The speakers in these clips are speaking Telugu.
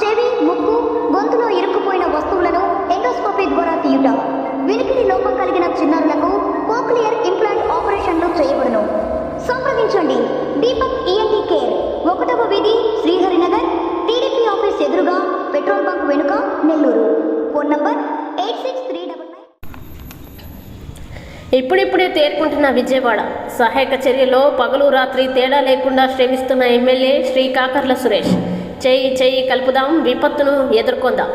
చెవి ముక్కు గొంతులో ఇరుక్కుపోయిన వస్తువులను ఎండోస్కోపీ ద్వారా తీయుట. వినికిడి లోపం కలిగిన చిన్నారులకు కోక్లియర్ ఇంప్లాంట్ ఆపరేషన్లు చేయబడును. సంప్రదించండి. దీపక్ ఈఎన్టీ కేర్ ఒకటవ వీధి శ్రీహరినగర్ టీడీపీ ఆఫీస్ ఎదురుగా పెట్రోల్ బంక్ వెనుక Nellore. Phone number eight six three double nine. ఇప్పుడిప్పుడే తేరుకుంటున్న విజయవాడ. సహాయక చర్యలో పగలు రాత్రి తేడా లేకుండా శ్రమిస్తున్న ఎమ్మెల్యే శ్రీ కాకర్ల సురేష్. చేయి చేయి కలుపుదాం విపత్తును ఎదుర్కొందాం.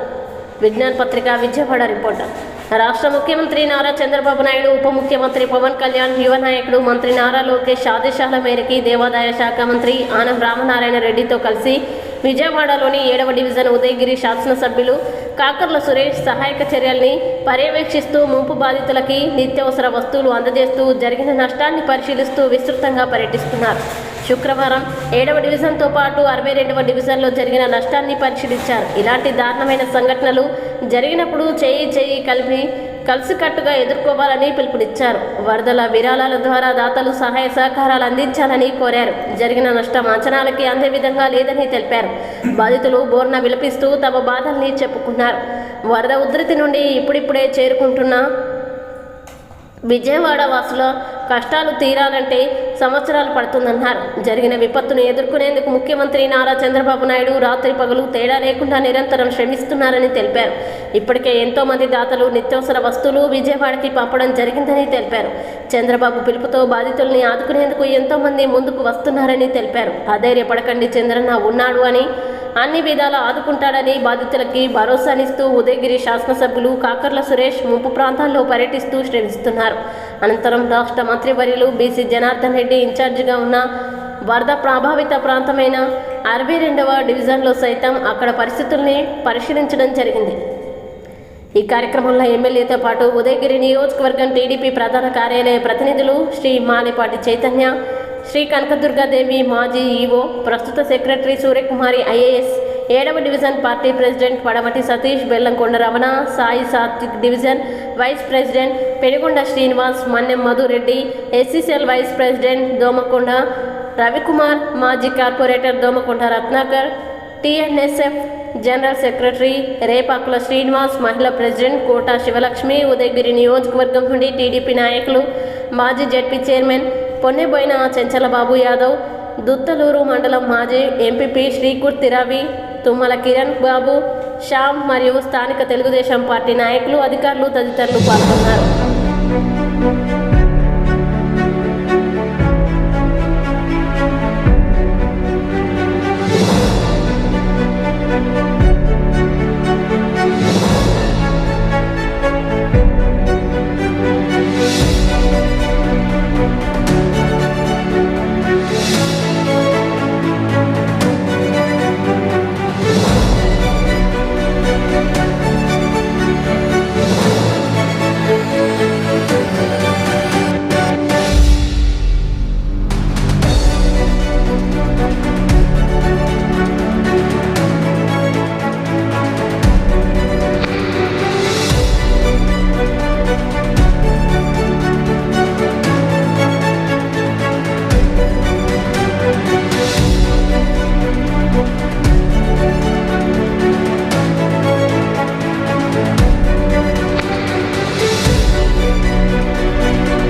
విజ్ఞాన్ పత్రిక విజయవాడ రిపోర్టర్ రాష్ట్ర ముఖ్యమంత్రి నారా చంద్రబాబు నాయుడు ఉప ముఖ్యమంత్రి పవన్ కళ్యాణ్ యువ నాయకుడు మంత్రి నారా లోకేష్ ఆదేశాల మేరకి దేవాదాయ శాఖ మంత్రి ఆనం రామనారాయణ రెడ్డితో కలిసి విజయవాడలోని ఏడవ డివిజన్ ఉదయగిరి శాసనసభ్యులు కాకర్ల సురేష్ సహాయక చర్యల్ని పర్యవేక్షిస్తూ ముంపు బాధితులకి నిత్యావసర వస్తువులు అందజేస్తూ జరిగిన నష్టాన్ని పరిశీలిస్తూ విస్తృతంగా పర్యటిస్తున్నారు. శుక్రవారం ఏడవ డివిజన్తో పాటు అరవై రెండవ డివిజన్లో జరిగిన నష్టాన్ని పరిశీలించారు. ఇలాంటి దారుణమైన సంఘటనలు జరిగినప్పుడు చేయి చేయి కలిపి కలిసికట్టుగా ఎదుర్కోవాలని పిలుపునిచ్చారు. వరదల విరాళాల ద్వారా దాతలు సహాయ సహకారాలు అందించాలని కోరారు. జరిగిన నష్టం అంచనాలకి అందే విధంగా లేదని తెలిపారు. బాధితులు బోర్న విలపిస్తూ తమ బాధల్ని చెప్పుకున్నారు. వరద ఉధృతి నుండి ఇప్పుడిప్పుడే చేరుకుంటున్న విజయవాడ వాసుల కష్టాలు తీరాలంటే సంవత్సరాలు పడుతుందన్నారు. జరిగిన విపత్తును ఎదుర్కొనేందుకు ముఖ్యమంత్రి నారా చంద్రబాబు నాయుడు రాత్రి పగలు తేడా లేకుండా నిరంతరం శ్రమిస్తున్నారని తెలిపారు. ఇప్పటికే ఎంతో మంది దాతలు నిత్యావసర వస్తువులు విజయవాడకి పంపడం జరిగిందని తెలిపారు. చంద్రబాబు పిలుపుతో బాధితుల్ని ఆదుకునేందుకు ఎంతో మంది ముందుకు వస్తున్నారని తెలిపారు. అధైర్యపడకండి చంద్రన్న ఉన్నాడు అని అన్ని విధాలా ఆదుకుంటాడని బాధితులకి భరోసానిస్తూ ఉదయగిరి శాసనసభ్యులు కాకర్ల సురేష్ ముంపు ప్రాంతాల్లో పర్యటిస్తూ శ్రమిస్తున్నారు. అనంతరం రాష్ట్ర మంత్రివర్యులు బీసీ జనార్దన్ రెడ్డి ఇన్ఛార్జిగా ఉన్న వరద ప్రభావిత ప్రాంతమైన అరవై రెండవ డివిజన్లో సైతం అక్కడ పరిస్థితుల్ని పరిశీలించడం జరిగింది. ఈ కార్యక్రమంలో ఎమ్మెల్యేతో పాటు ఉదయగిరి నియోజకవర్గం టీడీపీ ప్రధాన కార్యాలయ ప్రతినిధులు శ్రీ మాలిపాటి చైతన్య శ్రీ కనకదుర్గాదేవి మాజీ ఈవో ప్రస్తుత సెక్రటరీ సూర్యకుమారి ఐఏఎస్ ఏడవ division party president Padamati Satish Bellamkonda Ramana Sai Satvik division vice president Penugonda Srinivas Mannem Madhureddy SCCL vice president Domakonda Ravikumar మాజీ corporator Domakonda Ratnakar TNSF general secretary Repakula Srinivas మహిళా ప్రెసిడెంట్ కోటా శివలక్ష్మి ఉదయగిరి నియోజకవర్గం నుండి టీడీపీ నాయకులు మాజీ జడ్పీ చైర్మన్ పొన్నెబోయిన చెంచలబాబు యాదవ్ దుత్తలూరు మండలం మాజీ ఎంపీపీ శ్రీకుర్తి రవి తుమ్మల కిరణ్ బాబు శ్యామ్ మరియు స్థానిక తెలుగుదేశం పార్టీ నాయకులు అధికారులు తదితరులు పాల్గొన్నారు.